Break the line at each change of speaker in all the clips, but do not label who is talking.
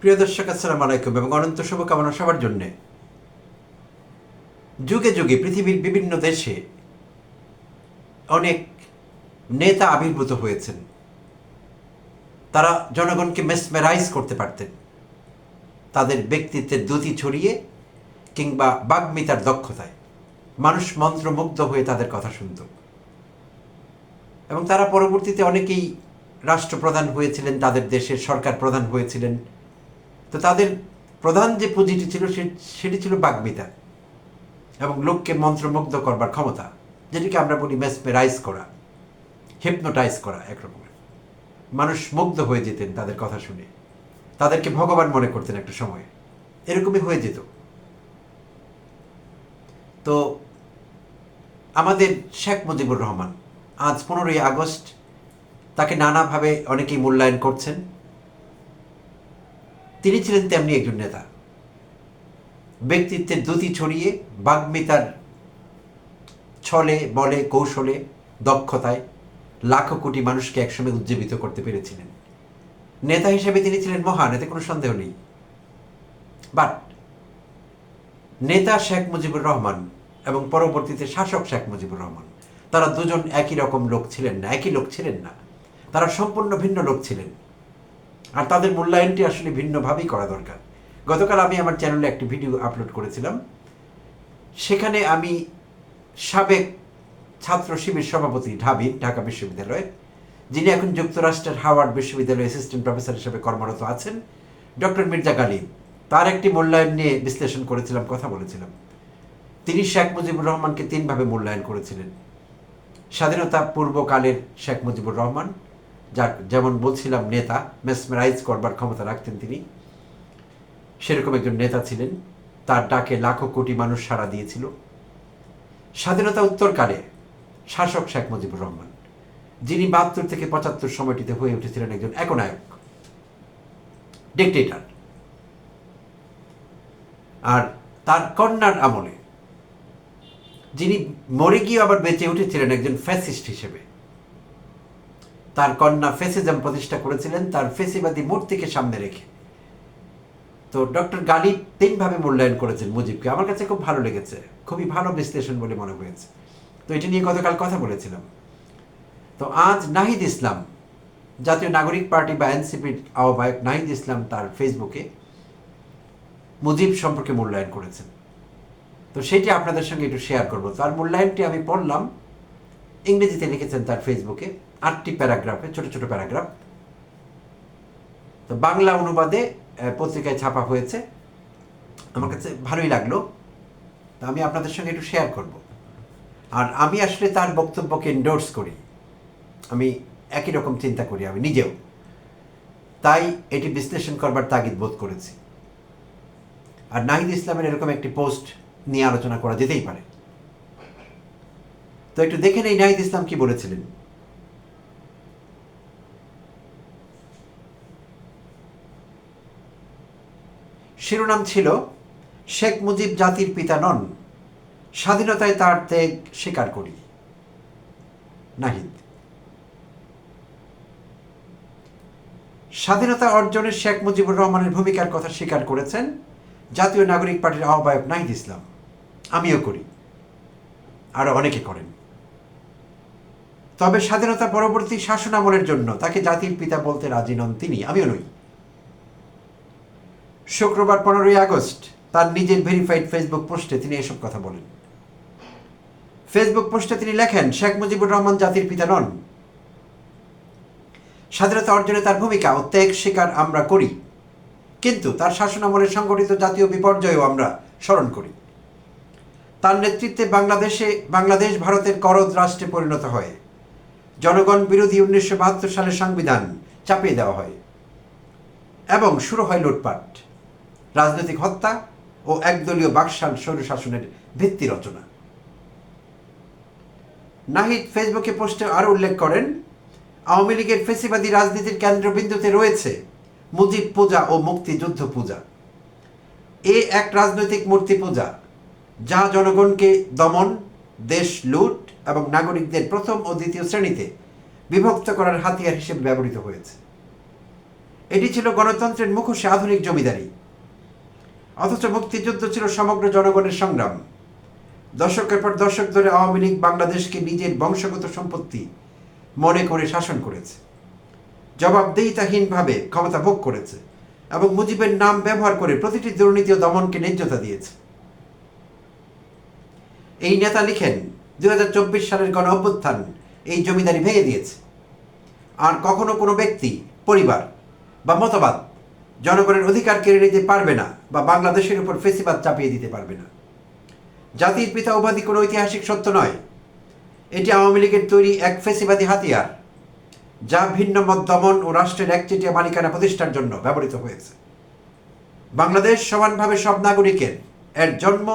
প্রিয় দর্শক, আসসালামু আলাইকুম এবং অনন্ত শুভকামনা সবার জন্যে। যুগে যুগে পৃথিবীর বিভিন্ন দেশে অনেক নেতা আবির্ভূত হয়েছেন। তারা জনগণকে মেসমেরাইজ করতে পারতেন। তাদের ব্যক্তিত্বের দ্যুতি ছড়িয়ে কিংবা বাগ্মিতার দক্ষতায়। মানুষ মন্ত্রমুগ্ধ হয়ে তাদের কথা শুনত। এবং তারা পরবর্তীতে অনেকেই রাষ্ট্রপ্রধান হয়েছিলেন, তাদের দেশের সরকার প্রধান হয়েছিলেন। তো তাদের প্রধান যে পুঁজিটি ছিল সেটি ছিল বাগ্মিতা এবং লোককে মন্ত্রমুগ্ধ করবার ক্ষমতা, যেটিকে আমরা বলি মেসমেরাইজ করা, হিপনোটাইজ করা একরকমের। মানুষ মুগ্ধ হয়ে যেতেন তাদের কথা শুনে। তাদেরকে ভগবান মনে করতেন একটা সময়। এরকমই হয়ে যেত। তো আমাদের শেখ মুজিবুর রহমান আজ পনেরোই আগস্ট তাকে নানাভাবে অনেকেই মূল্যায়ন করছেন। তিনি ছিলেন তেমনি একজন নেতা। ব্যক্তিত্বের দ্যুতি ছড়িয়ে বাগ্মিতার ছলে, বলে, কৌশলে, দক্ষতায় লাখো কোটি মানুষকে একসঙ্গে উজ্জীবিত করতে পেরেছিলেন। নেতা হিসেবে তিনি ছিলেন মহান, এতে কোনো সন্দেহ নেই। বাট নেতা শেখ মুজিবুর রহমান এবং পরবর্তীতে শাসক শেখ মুজিবুর রহমান, তারা দুজন একই রকম লোক ছিলেন না, একই লোক ছিলেন না। তারা সম্পূর্ণ ভিন্ন লোক ছিলেন। আর তাদের মূল্যায়নটি আসলে ভিন্নভাবেই করা দরকার। গতকাল আমি আমার চ্যানেলে একটি ভিডিও আপলোড করেছিলাম। সেখানে আমি সাবেক ছাত্র শিবির সভাপতি ঢাবি ঢাকা বিশ্ববিদ্যালয়ে যিনি এখন যুক্তরাষ্ট্রের হাওয়ার্ড বিশ্ববিদ্যালয়ে অ্যাসিস্ট্যান্ট প্রফেসর হিসেবে কর্মরত আছেন, ডক্টর মির্জা গালিব। তার একটি মূল্যায়ন নিয়ে বিশ্লেষণ করেছিলাম, কথা বলেছিলাম। তিনি শেখ মুজিবুর রহমানকে তিনভাবে মূল্যায়ন করেছিলেন। স্বাধীনতা পূর্বকালের শেখ মুজিবুর রহমান যার যেমন বলছিলাম নেতা মেসমেরাইজ করবার ক্ষমতা রাখতেন তিনি, সেরকম একজন নেতা ছিলেন। তার ডাকে লাখো কোটি মানুষ সাড়া দিয়েছিল। স্বাধীনতা উত্তরকালে শাসক শেখ মুজিবুর রহমান, যিনি বাহাত্তর থেকে পঁচাত্তর সময়টিতে হয়ে উঠেছিলেন একজন একনায়ক ডিকটেটার আর তার কন্যার আমলে যিনি মরে গিয়ে আবার বেঁচে উঠেছিলেন একজন ফ্যাসিস্ট হিসেবে। তার কন্যা ফেসিজম প্রতিষ্ঠা করেছিলেন, তার ফেসিবাদী মূর্তিকে সামনে রেখে। তো ডক্টর গালিব তিনভাবে মূল্যায়ন করেছেন মুজিবকে। আমার কাছে খুব ভালো লেগেছে, খুবই ভালো বিশ্লেষণ বলে মনে হয়েছে। তো এটি নিয়ে গতকাল কথা বলেছিলাম। তো আজ নাহিদ ইসলাম, জাতীয় নাগরিক পার্টি বা এনসিপির আহ্বায়ক নাহিদ ইসলাম তার ফেসবুকে মুজিব সম্পর্কে মূল্যায়ন করেছেন। তো সেটি আপনাদের সঙ্গে একটু শেয়ার করব। তার মূল্যায়নটি আমি পড়লাম, ইংরেজিতে লিখেছেন তার ফেসবুকে। আটটি প্যারাগ্রাফে, ছোট ছোট প্যারাগ্রাফ। তো বাংলা অনুবাদে পত্রিকায় ছাপা হয়েছে। আমার কাছে ভালোই লাগল। তো আমি আপনাদের সঙ্গে একটু শেয়ার করব। আর আমি আসলে তার বক্তব্যকে এন্ডোর্স করি। আমি একই রকম চিন্তা করি, আমি নিজেও। তাই এটি বিশ্লেষণ করবার তাগিদ বোধ করেছি। আর নাহিদ ইসলামের এরকম একটি পোস্ট নিয়ে আলোচনা করা যেতেই পারে। তো একটু দেখে নেই নাহিদ ইসলাম কি বলেছিলেন। শিরোনাম ছিল, শেখ মুজিব জাতির পিতা নন, স্বাধীনতায় তার ত্যাগ স্বীকার করি। নাহিদ। স্বাধীনতা অর্জনে শেখ মুজিবুর রহমানের ভূমিকার কথা স্বীকার করেছেন জাতীয় নাগরিক পার্টির আহ্বায়ক নাহিদ ইসলাম। আমিও করি। আরও অনেকে করেন। তবে স্বাধীনতা পরবর্তী শাসন আমলের জন্য তাকে জাতির পিতা বলতে রাজি নন তিনি, আমিও নই। শুক্রবার পনেরোই আগস্ট তার নিজের ভেরিফাইড ফেসবুক পোস্টে তিনি এসব কথা বলেন। ফেসবুক পোস্টে তিনি লেখেন, শেখ মুজিবুর রহমান জাতির পিতা নন। স্বাধীনতা অর্জনে তার ভূমিকা ও ত্যাগ স্বীকার আমরা করি, কিন্তু তার শাসনামলে সংগঠিত জাতীয় বিপর্যয়ও আমরা স্মরণ করি। তার নেতৃত্বে বাংলাদেশে, বাংলাদেশ ভারতের করদ রাষ্ট্রে পরিণত হয়। জনগণ বিরোধী উনিশশো বাহাত্তর সালের সংবিধান চাপিয়ে দেওয়া হয় এবং শুরু হয় লুটপাট। রাজনৈতিক হত্যা ও একদলীয় বাকশাল স্বৈরশাসনের ভিত্তি রচনা। নাহিদ ফেসবুকে পোস্টে আরও উল্লেখ করেন, আওয়ামী লীগের ফেসিবাদী রাজনীতির কেন্দ্রবিন্দুতে রয়েছে মুজিব পূজা ও মুক্তিযুদ্ধ পূজা। এ এক রাজনৈতিক মূর্তি পূজা, যা জনগণকে দমন, দেশ লুট এবং নাগরিকদের প্রথম ও দ্বিতীয় শ্রেণীতে বিভক্ত করার হাতিয়ার হিসেবে ব্যবহৃত হয়েছে। এটি ছিল গণতন্ত্রের মুখোশে আধুনিক জমিদারি। অথচ মুক্তিযুদ্ধ ছিল সমগ্র জনগণের সংগ্রাম। দশকের পর দশক ধরে আওয়ামী লীগ বাংলাদেশকে নিজের বংশগত সম্পত্তি মনে করে শাসন করেছে। জবাবদিহিতাহীনভাবে ক্ষমতা ভোগ করেছে এবং মুজিবের নাম ব্যবহার করে প্রতিটি দুর্নীতি ও দমনকে ন্যায্যতা দিয়েছে। এই নেতা লিখেন, দুই হাজার চব্বিশ সালের গণ অভ্যুত্থান এই জমিদারি ভেঙে দিয়েছে। আর কখনো কোনো ব্যক্তি, পরিবার বা মতবাদ জনগণের অধিকার কেড়ে নিতে পারবে না বা বাংলাদেশের উপর ফেসিবাদ চাপিয়ে দিতে পারবে না। জাতির পিতা উপাধি কোনো ঐতিহাসিক সত্য নয়। এটি আওয়ামী লীগের তৈরি এক ফেসিবাদী হাতিয়ার, যা ভিন্ন মত দমন ও রাষ্ট্রের একচেটিয়া মালিকানা প্রতিষ্ঠার জন্য ব্যবহৃত হয়েছে। বাংলাদেশ সমানভাবে সব নাগরিকের, এর জন্ম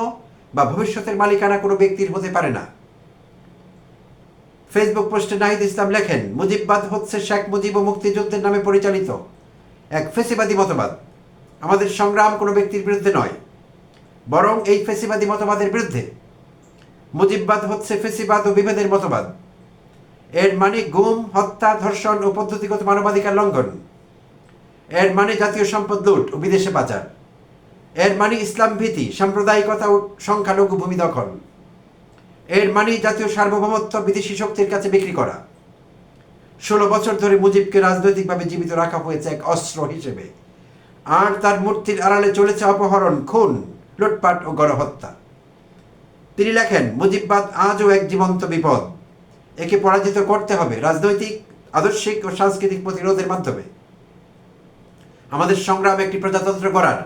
বা ভবিষ্যতের মালিকানা কোনো ব্যক্তির হতে পারে না। ফেসবুক পোস্টে নাহিদ ইসলাম লেখেন, মুজিববাদ হচ্ছে শেখ মুজিব ও মুক্তিযুদ্ধের নামে পরিচালিত এক ফেসিবাদী মতবাদ। আমাদের সংগ্রাম কোনো ব্যক্তির বিরুদ্ধে নয়, বরং এই ফেসিবাদী মতবাদের বিরুদ্ধে। মুজিববাদ হচ্ছে ফেসিবাদ ও বিভেদের মতবাদ। এর মানে গুম, হত্যা, ধর্ষণ ও পদ্ধতিগত মানবাধিকার লঙ্ঘন। এর মানে জাতীয় সম্পদ লুট ও বিদেশে পাচার। এর মানে ইসলাম ভীতি, সাম্প্রদায়িকতা ও সংখ্যালঘু ভূমি দখল। এর মানে জাতীয় সার্বভৌমত্ব বিদেশি শক্তির কাছে বিক্রি করা। ষোলো বছর ধরে মুজিবকে রাজনৈতিকভাবে জীবিত রাখা হয়েছে এক অস্ত্র হিসেবে। আর তার মূর্তির আড়ালে চলেছে অপহরণ, খুন, লুটপাট ও গণহত্যা। তিনি লেখেন মুজিববাদ আজও এক জীবন্ত বিপদ। একে পরাজিত করতে হবে রাজনৈতিক, আদর্শিক ও সাংস্কৃতিক প্রতিরোধের মাধ্যমে। আমাদের সংগ্রাম একটি প্রজাতন্ত্র গড়ার,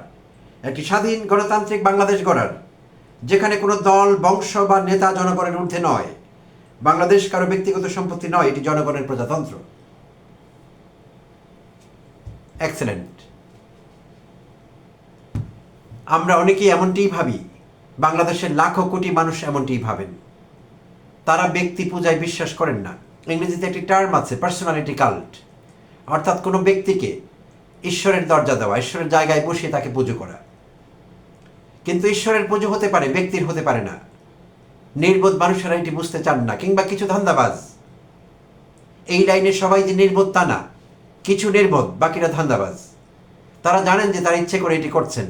একটি স্বাধীন গণতান্ত্রিক বাংলাদেশ গড়ার, যেখানে কোনো দল, বংশ বা নেতা জনগণের ঊর্ধ্বে নয়। বাংলাদেশ কারও ব্যক্তিগত সম্পত্তি নয়, এটি জনগণের প্রজাতন্ত্র। এক্সেলেন্ট আমরা অনেকেই এমনটিই ভাবি, বাংলাদেশের লাখো কোটি মানুষ এমনটিই ভাবেন। তারা ব্যক্তি পূজায় বিশ্বাস করেন না। ইংরেজিতে একটি টার্ম আছে পার্সোনালিটি কাল্ট অর্থাৎ কোনো ব্যক্তিকে ঈশ্বরের দরজা দেওয়া, ঈশ্বরের জায়গায় বসিয়ে তাকে পুজো করা। কিন্তু ঈশ্বরের পুজো হতে পারে, ব্যক্তির হতে পারে না। নির্বোধ মানুষেরা এটি বুঝতে চান না, কিংবা কিছু ধান্দাবাজ। এই লাইনে সবাই যে নির্বোধ তা না, কিছু নির্বোধ, বাকিরা ধান্দাবাজ। তারা জানেন যে তারা ইচ্ছে করে এটি করছেন।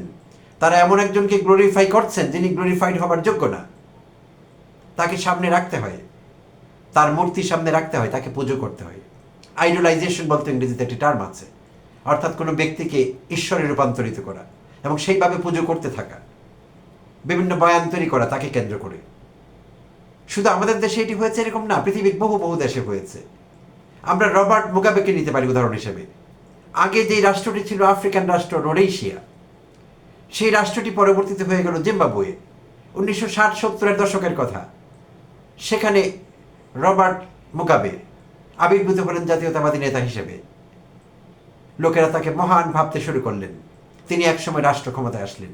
তারা এমন একজনকে গ্লোরিফাই করছেন যিনি গ্লোরিফাইড হবার যোগ্য না। তাকে সামনে রাখতে হয়। তার মূর্তি সামনে রাখতে হয়, তাকে পুজো করতে হয়। আইডোলাইজেশন বলতে ইংরেজিতে একটি টার্ম আছে। অর্থাৎ কোনো ব্যক্তিকে ঈশ্বরে রূপান্তরিত করা এবং সেইভাবে পুজো করতে থাকা। বিভিন্ন বয়ান তৈরি করা তাকে কেন্দ্র করে। শুধু আমাদের দেশে এটি হয়েছে এরকম না, পৃথিবীর বহু বহু দেশে হয়েছে। আমরা রবার্ট মুগাবেকে নিতে পারি উদাহরণ হিসেবে। আগে যেই রাষ্ট্রটি ছিল আফ্রিকান রাষ্ট্র রোডেশিয়া, সেই রাষ্ট্রটি পরবর্তীতে হয়ে গেল জিম্বাবুয়ে, উনিশশো ষাট সত্তরের দশকের কথা। সেখানে রবার্ট মুগাবে আবির্ভূত হলেন জাতীয়তাবাদী নেতা হিসেবে। লোকেরা তাকে মহান ভাবতে শুরু করলেন। তিনি একসময় রাষ্ট্র ক্ষমতায় আসলেন।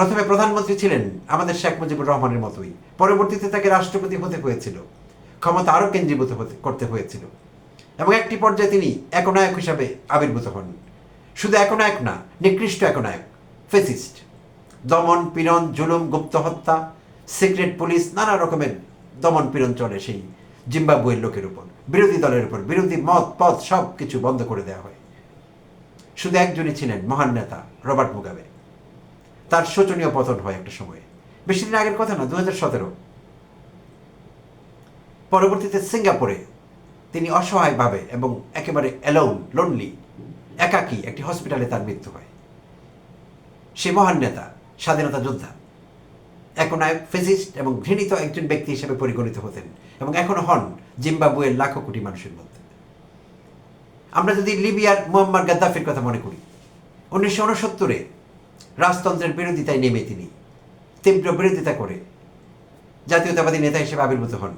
প্রথমে প্রধানমন্ত্রী ছিলেন আমাদের শেখ মুজিবুর রহমানের মতোই। পরবর্তীতে তাকে রাষ্ট্রপতি হতে হয়েছিল। ক্ষমতা আরও কেন্দ্রীভূত হতে, করতে হয়েছিল। এবং একটি পর্যায়ে তিনি একনায়ক হিসাবে আবির্ভূত হন। শুধু একনায়ক না, নিকৃষ্ট একনায়ক, ফেসিস্ট। দমন পীড়ন, জুলুম, গুপ্ত হত্যা, সিক্রেট পুলিশ, নানা রকমের দমন পীড়ন চলে সেই জিম্বাবুয়ের লোকের উপর। বিরোধী দলের উপর, বিরোধী মত, পথ সব কিছু বন্ধ করে দেওয়া হয়। শুধু একজনই ছিলেন মহান নেতা, রবার্ট মুগাবে। তার শোচনীয় পতন হয় একটা সময়ে। বেশি দিন আগের কথা না দু সতেরো। পরবর্তীতে সিঙ্গাপুরে তিনি অসহায়ভাবে এবং একেবারে অ্যালোন লোনলি একাকী একটি হসপিটালে তার মৃত্যু হয়। সে মহান নেতা, স্বাধীনতা যোদ্ধা। একনায়ক ফিজিস্ট এবং ঘৃণিত একজন ব্যক্তি হিসেবে পরিগণিত হতেন এবং এখনও হন জিম্বাবুয়ের লাখো কোটি মানুষের মধ্যে। আমরা যদি লিবিয়ার মোহাম্মদ গাদ্দাফির কথা মনে করি, উনিশশো উনসত্তরে রাজতন্ত্রের বিরোধিতায় নেমে তিনি, তীব্র বিরোধিতা করে জাতীয়তাবাদী নেতা হিসেবে আবির্ভূত হন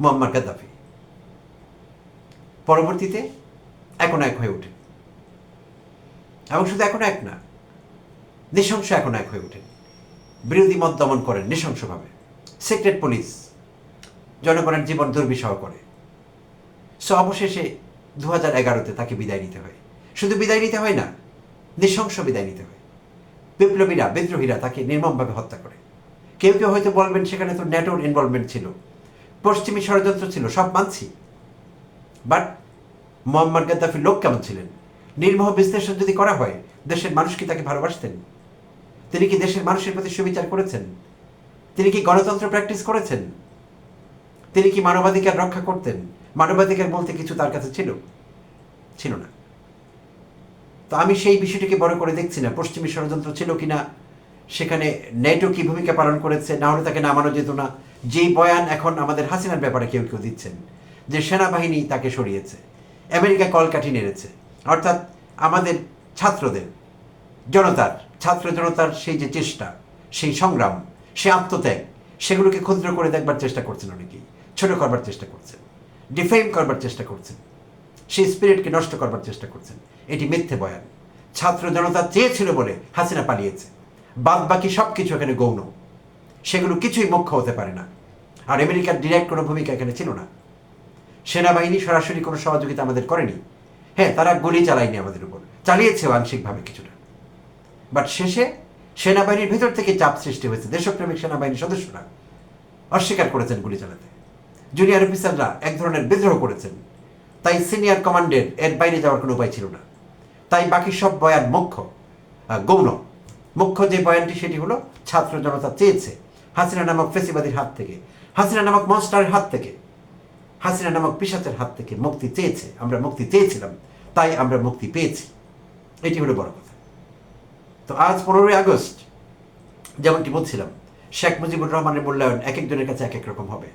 মোহাম্মদ গাদ্দাফি। পরবর্তীতে একনায়ক হয়ে ওঠেন। এবং শুধু এখন এক না, নৃশংস এখন এক হয়ে ওঠেন। বিরোধী মত দমন করেন নৃশংসভাবে। সিক্রেট পুলিশ জনগণের জীবন দুর্বিষহ করে। সো অবশেষে দু তাকে বিদায় নিতে হয়। শুধু বিদায় নিতে হয় না নৃশংস বিদায় নিতে হয়। বিপ্লবীরা, বিদ্রোহীরা তাকে নির্মমভাবে হত্যা করে। কেউ কেউ হয়তো বলবেন, সেখানে তো ন্যাটোর ইনভলভমেন্ট ছিল। পশ্চিমী ষড়যন্ত্র ছিল, সব মানছি। বাট মোহাম্মদ গাদ্দাফির লোক কেমন ছিলেন? নির্মহ বিশ্লেষণ যদি করা হয়, দেশের মানুষ কি তাকে ভালোবাসতেন? তিনি কি দেশের মানুষের প্রতি সুবিচার করেছেন? তিনি কি গণতন্ত্র প্র্যাকটিস করেছেন? তিনি কি মানবাধিকার রক্ষা করতেন? মানবাধিকার বলতে কিছু তার কাছে ছিল? ছিল না। তো আমি সেই বিষয়টিকে বড় করে দেখছি না, পশ্চিমী ষড়যন্ত্র ছিল কিনা, সেখানে নেটো কি ভূমিকা পালন করেছে, না হলে তাকে নামানো যেত না, যেই বয়ান এখন আমাদের হাসিনার ব্যাপারে কেউ কেউ দিচ্ছেন, যে সেনাবাহিনী তাকে সরিয়েছে, আমেরিকা কলকাঠি নেড়েছে, অর্থাৎ আমাদের ছাত্রদের, জনতার, ছাত্র জনতার সেই যে চেষ্টা, সেই সংগ্রাম, সে আত্মত্যাগ, সেগুলোকে ক্ষুদ্র করে দেখবার চেষ্টা করছেন অনেকেই, ছোট করবার চেষ্টা করছেন, ডিফেম করবার চেষ্টা করছেন। সেই স্পিরিটকে নষ্ট করবার চেষ্টা করছেন। এটি মিথ্যে বয়ান। ছাত্র জনতা চেয়েছিল বলে হাসিনা পালিয়েছে। বাদ বাকি সব কিছু এখানে গৌণ। সেগুলো কিছুই মুখ্য হতে পারে না। আর আমেরিকার ডিরেক্ট কোনো ভূমিকা এখানে ছিল না। সেনাবাহিনী সরাসরি কোনো সহযোগিতা আমাদের করেনি। হ্যাঁ তারা গুলি চালায়নি আমাদের উপর। চালিয়েছেও আংশিকভাবে কিছুটা। বাট শেষে সেনাবাহিনীর ভেতর থেকে চাপ সৃষ্টি হয়েছে। দেশপ্রেমিক সেনাবাহিনীর সদস্যরা অস্বীকার করেছেন গুলি চালাতে। জুনিয়র অফিসাররা এক ধরনের বিদ্রোহ করেছেন। তাই সিনিয়র কমান্ডের এর বাইরে যাওয়ার কোনো উপায় ছিল না। তাই বাকি সব বয়ান মুখ্য গৌণ। মুখ্য যে বয়ানটি সেটি হলো, ছাত্র জনতা চেয়েছে হাসিনা নামক ফেসিবাদীর হাত থেকে, হাসিনা নামক মনস্টারের হাত থেকে, হাসিনা নামক পিসাচের হাত থেকে মুক্তি চেয়েছে, আমরা মুক্তি চেয়েছিলাম, তাই আমরা মুক্তি পেয়েছি। এটি হলো বড় কথা। তো আজ পনেরোই আগস্ট, যেমনটি বলছিলাম, শেখ মুজিবুর রহমানের মূল্যায়ন এক একজনের কাছে এক এক রকম হবে।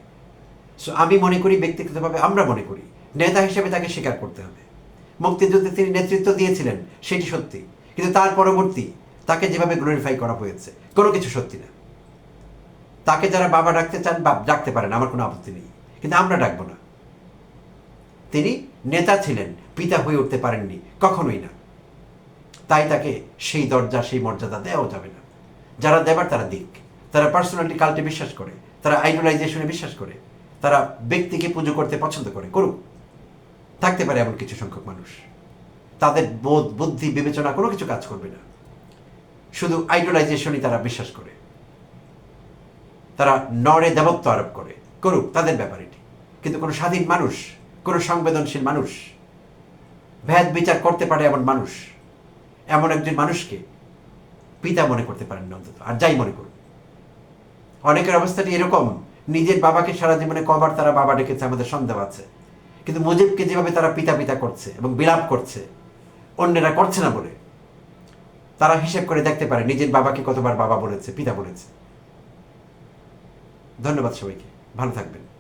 সো আমি মনে করি, ব্যক্তিগতভাবে আমরা মনে করি নেতা হিসেবে তাকে স্বীকার করতে হবে। মুক্তিযুদ্ধে তিনি নেতৃত্ব দিয়েছিলেন, সেটি সত্যি। কিন্তু তার পরবর্তী, তাকে যেভাবে গ্লোরিফাই করা হয়েছে, কোনো কিছু সত্যি না। তাকে যারা বাবা ডাকতে চান, বা ডাকতে পারেন, আমার কোনো আপত্তি নেই। কিন্তু আমরা ডাকবো না। তিনি নেতা ছিলেন, পিতা হয়ে উঠতে পারেননি, কখনোই না। তাই তাকে সেই দরজা, সেই মর্যাদা দেওয়াও যাবে না। যারা দেবার, তারা দিক। তারা পার্সোনালিটি কাল্টে বিশ্বাস করে, তারা আইডোলাইজেশনে বিশ্বাস করে, তারা ব্যক্তিকে পুজো করতে পছন্দ করে, করুক। থাকতে পারে এমন কিছু সংখ্যক মানুষ। তাদের বোধ, বুদ্ধি, বিবেচনা কোনো কিছু কাজ করবে না। শুধু আইডোলাইজেশনই তারা বিশ্বাস করে। তারা নরে দেবত্ব আরোপ করে। করুক, তাদের ব্যাপার এটি। কিন্তু কোনো স্বাধীন মানুষ, কোনো সংবেদনশীল মানুষ, ভেদ বিচার করতে পারে এমন মানুষ, এমন একজন মানুষকে পিতা মনে করতে পারেন না অন্তত। আর যাই মনে করুন অনেকের অবস্থাটি এরকম। নিজের বাবাকে সারা জীবনে কবার তারা বাবা ডেকেছে, আমাদের সন্দেহ আছে। কিন্তু মুজিবকে যেভাবে তারা পিতা পিতা করছে এবং বিলাপ করছে, অন্যেরা করছে না বলে, তারা হিসেব করে দেখতে পারে নিজের বাবাকে কতবার বাবা বলেছে, পিতা বলেছে। ধন্যবাদ সবাইকে, ভালো থাকবেন।